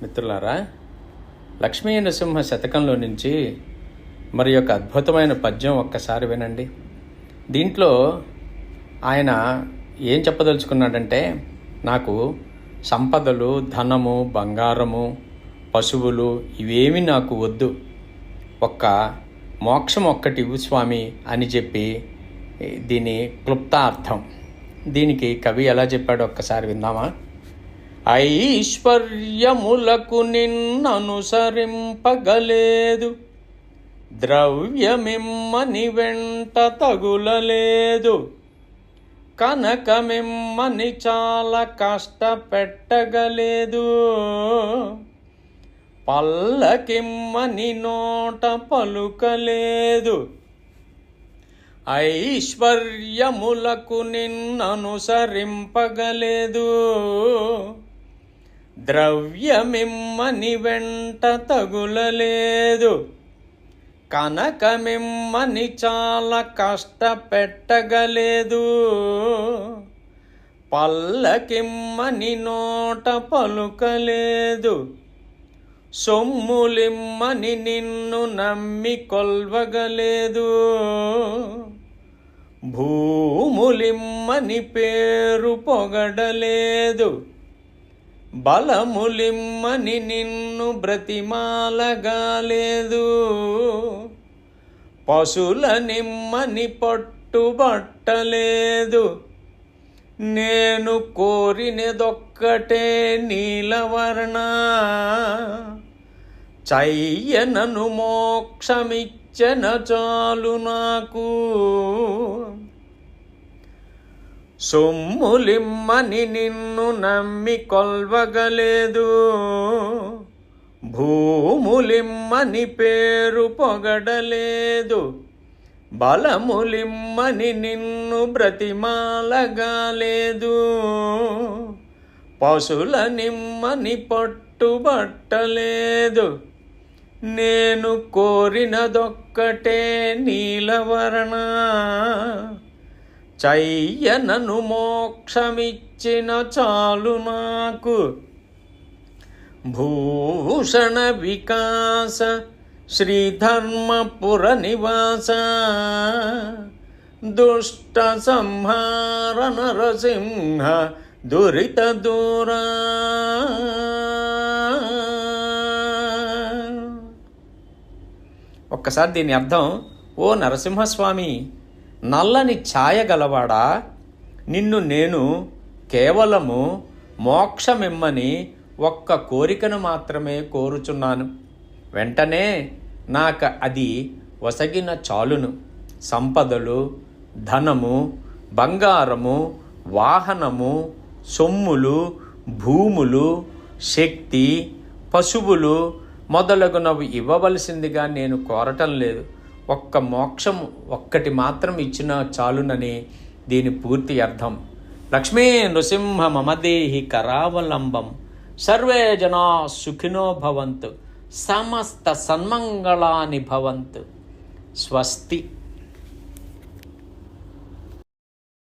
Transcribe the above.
మిత్రులారా లక్ష్మీ నరసింహ శతకంలో నుంచి మరి యొక్క అద్భుతమైన పద్యం ఒక్కసారి వినండి. దీంట్లో ఆయన ఏం చెప్పదలుచుకున్నాడంటే నాకు సంపదలు ధనము బంగారము పశువులు ఇవేమి నాకు వద్దు. ఒక్క మోక్షం ఒక్కటి ఇవ్వు స్వామి అని చెప్పి దీని క్లుప్తార్థం దీనికి కవి ఎలా చెప్పాడో ఒక్కసారి విందామా? ఐశ్వర్యములకు నిన్ననుసరింపగలేదు. ద్రవ్యమిమ్మని వెంట తగులలేదు. కనకమిమ్మని చాలా కష్టపెట్టగలేదు. పల్లకిమ్మని నోట పలుకలేదు. ఐశ్వర్యములకు నిన్ననుసరింపగలేదు. ద్రవ్యమిమ్మని వెంట తగులలేదు. కనకమిమ్మని చాలా కష్టపెట్టగలేదు. పల్లకిమ్మని నోట పలుకలేదు. సొమ్ములిమ్మని నిన్ను నమ్మి కొల్వగలేదు. భూములిమ్మని పేరు పొగడలేదు. బలములిమ్మని నిన్ను బ్రతిమాలగాలేదు. పశుల నిమ్మని పట్టుబట్టలేదు. నేను కోరినదొక్కటే నీలవర్ణ. చయ్యనను మోక్షమిచ్చన చాలు నాకు. సొమ్ములిమ్మని నిన్ను నమ్మి కొల్వగలేదు. భూములిమ్మని పేరు పొగడలేదు. బలములిమ్మని నిన్ను బ్రతిమాలగాలేదు. పశుల నిమ్మని పట్టుబట్టలేదు. నేను కోరినదొక్కటే నీలవర్ణ. చయ్యనను మోక్షమిచ్చిన చాలు నాకు. భూషణ వికాస శ్రీధర్మపుర నివాస. దుష్ట సంహార నరసింహ దురిత దూరా. ఒక్కసారి దీని అర్థం ఓ నరసింహస్వామి నల్లని ఛాయ గలవాడా? నిన్ను నేను కేవలము మోక్షమిమ్మని ఒక్క కోరికను మాత్రమే కోరుచున్నాను. వెంటనే నాకు అది వసగిన చాలును. సంపదలు ధనము బంగారము వాహనము సొమ్ములు భూములు శక్తి పశువులు మొదలగునవి ఇవ్వవలసిందిగా నేను కోరటం లేదు. ఒక్క మోక్షం ఒక్కటి మాత్రం ఇచ్చిన చాలునని దీని పూర్తి అర్థం. లక్ష్మీ నృసింహ మమదేహి కరావలంబం. సర్వే జనా సుఖినో భవంతు. సమస్త సన్మంగళాని భవంతు. స్వస్తి.